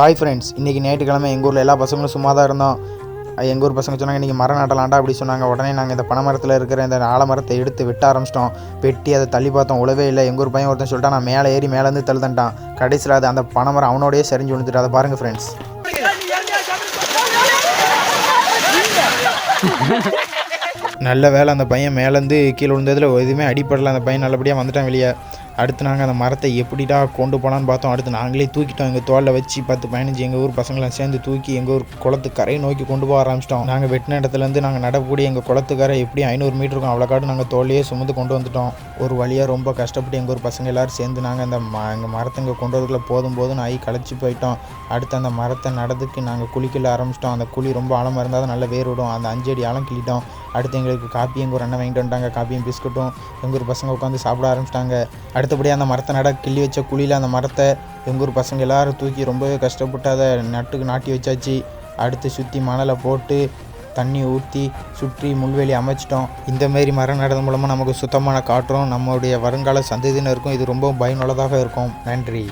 Hi friends இன்றைக்கி ஞாயிற்றுக்கிழமை எங்கள் ஊரில் எல்லா பசங்களும் சும்மா தான் இருந்தோம் எங்கள் ஊர் பசங்க சொன்னாங்க இன்றைக்கி மரம் நடலாண்டா அப்படி சொன்னாங்க. உடனே நாங்கள் இந்த பனைமரத்தில் இருக்கிற இந்த ஆலமரத்தை எடுத்து வெட்ட ஆரம்பிச்சிட்டோம். வெட்டி அதை தள்ளி பார்த்தோம். உழவே இல்லை. எங்கள் ஊர் பையன் ஒருத்தன் சொல்லிட்டான் நான் மேலே ஏறி மேலேருந்து தள்ளுதன்ட்டான் கடைசியில் அது அந்த பனைமரம் அவனோடையே சரிஞ்சு விழுந்துட்டு அதை பாருங்கள் ஃப்ரெண்ட்ஸ் நல்ல வேலை அந்த பையன் மேலேருந்து கீழே விழுந்ததில் எதுவுமே அடிப்படலை அந்த பையன் நல்லபடியாக வந்துட்டான் வெளியே. அடுத்து நாங்கள் அந்த மரத்தை எப்படிடா கொண்டு போனான்னு பார்த்தோம். அடுத்து நாங்களே தூக்கிட்டோம். எங்கள் தோலை வச்சு பத்து பதினஞ்சு எங்கள் ஊர் பசங்களாம் சேர்ந்து தூக்கி எங்கள் ஊர் குளத்து கரையை நோக்கி கொண்டு போக ஆரம்பிச்சிட்டோம். நாங்கள் வெட்டின இடத்துலேருந்து நாங்கள் நடக்கக்கூடிய எங்கள் குளத்துக்கரை எப்படி ஐநூறு மீட்டருக்கும் அவ்வளோக்காடு அவ்வளோ காட்டு நாங்கள் தோல்லையே சுமந்து கொண்டு வந்துட்டோம். ஒரு வழியாக ரொம்ப கஷ்டப்பட்டு எங்கள் ஊர் பசங்க எல்லாரும் சேர்ந்து நாங்கள் அந்த ம எங்கள் மரத்தை இங்கே கொண்டு வரதுக்குள்ள போதும் போதும் ஆகி களைச்சி போயிட்டோம். அடுத்து அந்த மரத்தை நடந்துக்கு நாங்கள் குளிக்கல ஆரம்பிச்சிட்டோம். அந்த குழி ரொம்ப ஆழமாக இருந்தால் தான் நல்ல வேர் விடும். அந்த அஞ்சு அடி ஆழம் கிள்ளிட்டோம். அடுத்து எங்களுக்கு காப்பி எங்கள் ஒரு அண்ணன் வாங்கிட்டு வந்துட்டாங்க. காப்பியும் பிஸ்கட்டும் எங்கள் ஊர் பசங்க உட்காந்து சாப்பிட ஆரம்பிச்சிட்டாங்க. அடுத்தபடியாக அந்த மரத்தை நட கிள்ளி வச்ச குழியில் அந்த மரத்தை எங்கள் ஊர் பசங்க எல்லோரும் தூக்கி ரொம்பவே கஷ்டப்பட்டு அதை நட்டுக்கு நாட்டி வச்சாச்சு. அடுத்து சுற்றி மணலை போட்டு தண்ணி ஊற்றி சுற்றி முள்வேலி அமைச்சிட்டோம். இந்த மாரி மரம் நடந்த மூலமாக நமக்கு சுத்தமான காற்றும் நம்மளுடைய வருங்கால சந்ததியினருக்கும் இது ரொம்ப பயனுள்ளதாக இருக்கும். நன்றி.